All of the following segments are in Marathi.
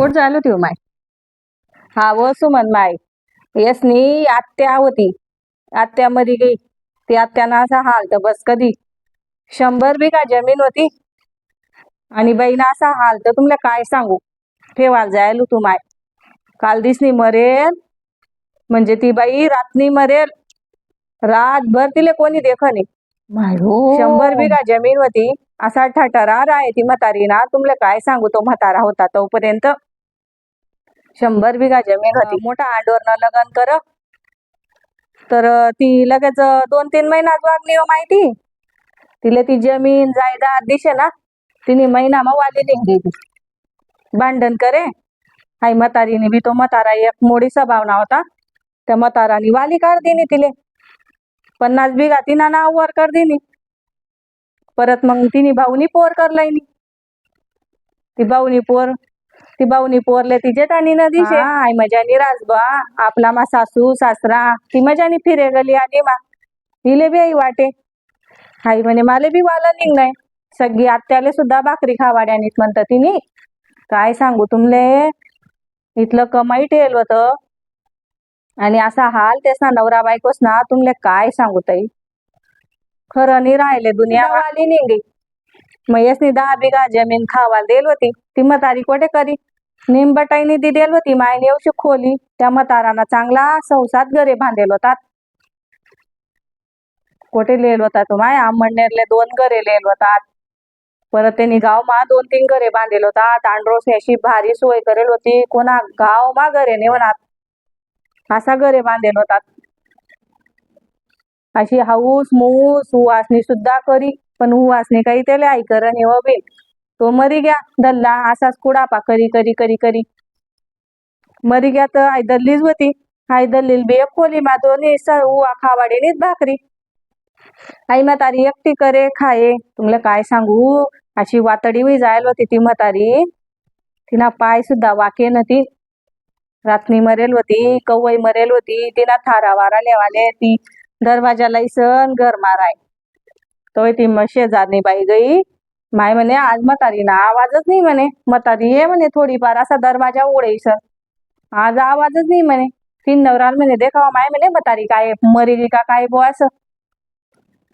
कुठं झालो ती माय? हा व सुमन माय. यसनी आत्या होती. आत्या मरी गई ती आत्यानं असा हाल तर बस कधी. शंभर बिघा जमीन होती. आणि बहीण असा हाल तर तुमला काय सांगू? ठेवायला जायला तू माय. काल दिसनी मरेल. म्हणजे ती बाई रातनी मरेल. रातभर तिले कोणी देख नाही शंभर बिघा जमीन होती. असा ठटरार आहे ती म्हातारी ना तुमले काय सांगू तो म्हातारा होता तोपर्यंत. शंभर बिघा जमीन होती. मोठा आंडोरनं लग्न कर. तर ती लगेच दोन तीन महिन्यात वागली हो माहिती. तिला ती जमीन जायदाद दिसे ना तिने महिना मग वाली ती. भांडण करे. हाय म्हातारीने बी तो म्हातारा एक मोडीचा भावना होता. त्या म्हातारानी वाली काढ दिनी तिले. पन्नास बिघा तिना नाव वर कर दिनी. परत मग तिने भाऊनी पोर करलाय नी ती भाऊनी पोर ती भाऊनी पोरले ती जेठानी न दिशे. आई मजानी राजबा आपला मा सासू सासरा ती मजानी फिरे गली आणि मा हिले बी आई वाटे. आई म्हणे माले बी वाला निघणार सगळी आत्याले सुद्धा भाकरी खावाड्यानीच म्हणतात तिने. काय सांगू तुमले? इथलं कमाई ठेल होत. आणि असा हाल तेच ना नवरा बायकोस ना तुमले काय सांगू ताई? खरं नाही राहिले दुनिया. वाली निघली मग यसनी दहा बिघा जमीन खावाला देल होती. ती म्हातारी कोठे करी? निंबटाईनी दी होती मायने येऊ खोली. त्या म्हाताराना चांगला संसात घरे बांधेल होतात. कोठे लेल होता तो माय? आंबणनेरले दोन घरे लिहिल होतात. परत त्यांनी गाव मा दोन तीन घरे बांधेल होतात. आंड्रोस अशी भारी सोय करेल होती. कोणा गाव मा घरे नेवनात असा घरे बांधेल होतात. अशी हाऊस मूस उवासनी सुद्धा करी. पण उवासनी काही त्याला ऐकर नाही हो बी. तो मरी गया धल्ला असाच कुडापा करी करी करी करी. मरी गया तर आई दल्लीच होती. आई दल्लील बी एक खोली मा दोन्ही स- उवा खावाडीनीच भाकरी. आई म्हातारी एकटी करे खाये. तुमले काय सांगू? अशी वातडी होई जायल होती ती म्हातारी. तिना पाय सुद्धा वाके न ती रातनी मरेल होती कवई मरेल होती. तिना थारा वारा लेवाले. ती दरवाजाला इसन घर माराय. तो ती मग शेजारनी बाई गई. माय म्हणे आज म्हातारी ना आवाजच नाही म्हणे. म्हातारी ये म्हणे थोडीफार असा दरवाजा उघडे सर आज आवाजच नाही म्हणे. तीन नवराल म्हणे देखावा माय म्हणे म्हातारी काय मरेली का काय बो असं.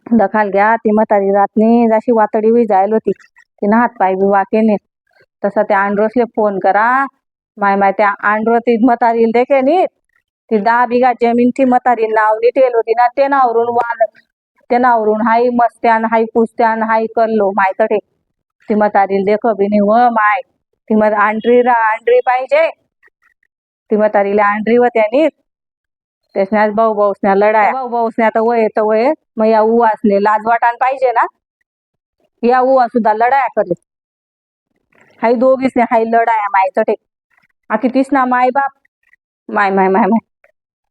दखाल घ्या ती म्हातारी रातनी जशी वातडी बी जायल होती तिनं हात पाय बी वाकेने तसा त्या आंड्रोसले फोन करा. माय माय त्या आंड्रो ती म्हातारी देखे नी ती दहा बिघा जमीन ती म्हातारी नाव नीटेल होती ना ते नावरून वाल ते नावरून हाय मस्त्यान हाय कुस्त्यान हाय करलो माय तडे ती म्हातारी देख बी नाही हो व माय ती मग आंड्री रा आंड्री पाहिजे. ती म्हातारीला आंड्री व त्यानी त्यासण्यास भाऊ भाऊसण्या लढाया. भाऊ भाऊसण्या तर वय तर वय मग या उवासने लाजवाटान पाहिजे ना? या उवा सुद्धा लढाया करले हाय दोघीसने हाय लढाया माय तटे आखी तीस ना माय बाप माय माय माय माय.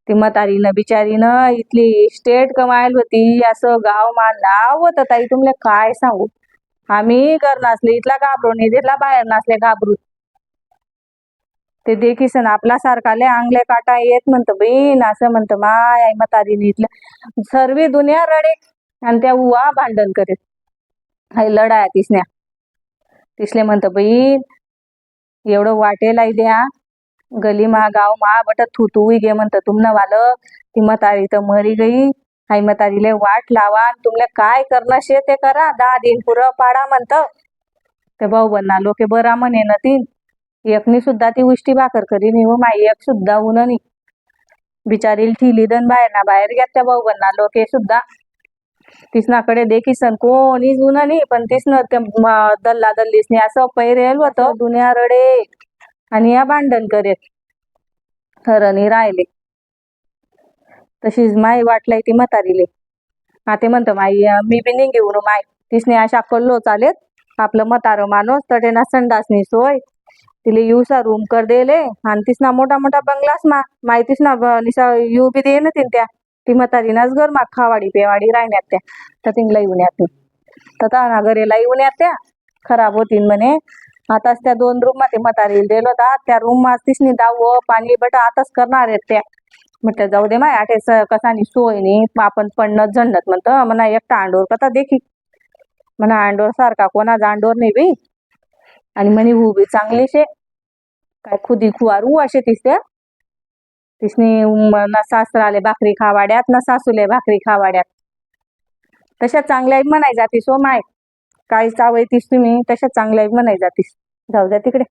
ती म्हातारीनं बिचारीनं इथली स्टेट कमायल होती असं गाव मान नाव ताई तुमले काय सांगू? आम्ही कर नसले इथला घाबरू नाही तिथला बाहेर नसले घाबरू. ते देखीसन आपला सारखाले आंगले काटा येत म्हणत बहीण असं म्हणतं माय आई म्हातारीने इथलं सर्वी दुनिया रडे आणि त्या उवा भांडण करेत हाय लढाया तिसण्या तिसले म्हणतं बहीण एवढं वाटेल आई द्या गली मा गाव मा बट थू तू गे म्हणत. तुमनं वालं ती मतारी तर मरी गई. आई मतारीले वाट लावा आणि तुमले काय करणं शे ते करा. दहा दिन पुरं पाडा म्हणत. ते भाऊ बन्ना लोके बरा म्हणे ना ती एकनी सुद्धा ती उष्टी भाकर करी नि व माई एक सुद्धा उननी बिचारील ठिली दन बाहेर ना बाहेर घ्या त्या भाऊ बन्ना लोके सुद्धा. तिसनाकडे देखीसन कोणीच उन पण तिसनं दल्ला दल्लीसनी असं पैरेल होत. दुनिया रडे. आणि या भांडण करेल खरं राहिले. तशीच माई वाटलाय ती म्हातारीले. हा ते म्हणतो माई मी बी निघे उरू माय. तिसने अशा कल्लो चालेत आपलं म्हातारं माणूस तटे ना संडासनी सोय. तिले युसा रूम कर देले. आणि तिसना मोठा मोठा बंगलास मा माई तिसना निसा यू बी दे ना तीन त्या. ती म्हातारीनाच घर मा खावाडी पेवाडी राहण्यात त्या. तर तिंगला येऊन येते. तर ना घरेला येऊन येत त्या खराब होतीन म्हणे. आताच त्या दोन रूममध्ये म्हातारी गेलो होता. त्या रूम मा तिसनी दाव पाणी बट आताच करणार आहेत त्या. म्हटलं जाऊ दे माय आठे स कसानी सोय नाही. आपण पडणं झंडत म्हणतं म्हणा एकटा अंडोर कथा देखी. म्हणा अंडोर सारखा कोणाचा अंडोर नाही बी आणि म्हणे उभी चांगली शे काय खुदी खुवारू असे तिसत्या तिसनी म- ना सासराले भाकरी खावाड्यात ना सासूले भाकरी खावाड्यात. तशा चांगल्या म्हणाय जाती सो माय काय चावयतीस तुम्ही तशा चांगल्या म्हणाय जातीस. जाऊ द्या तिकडे.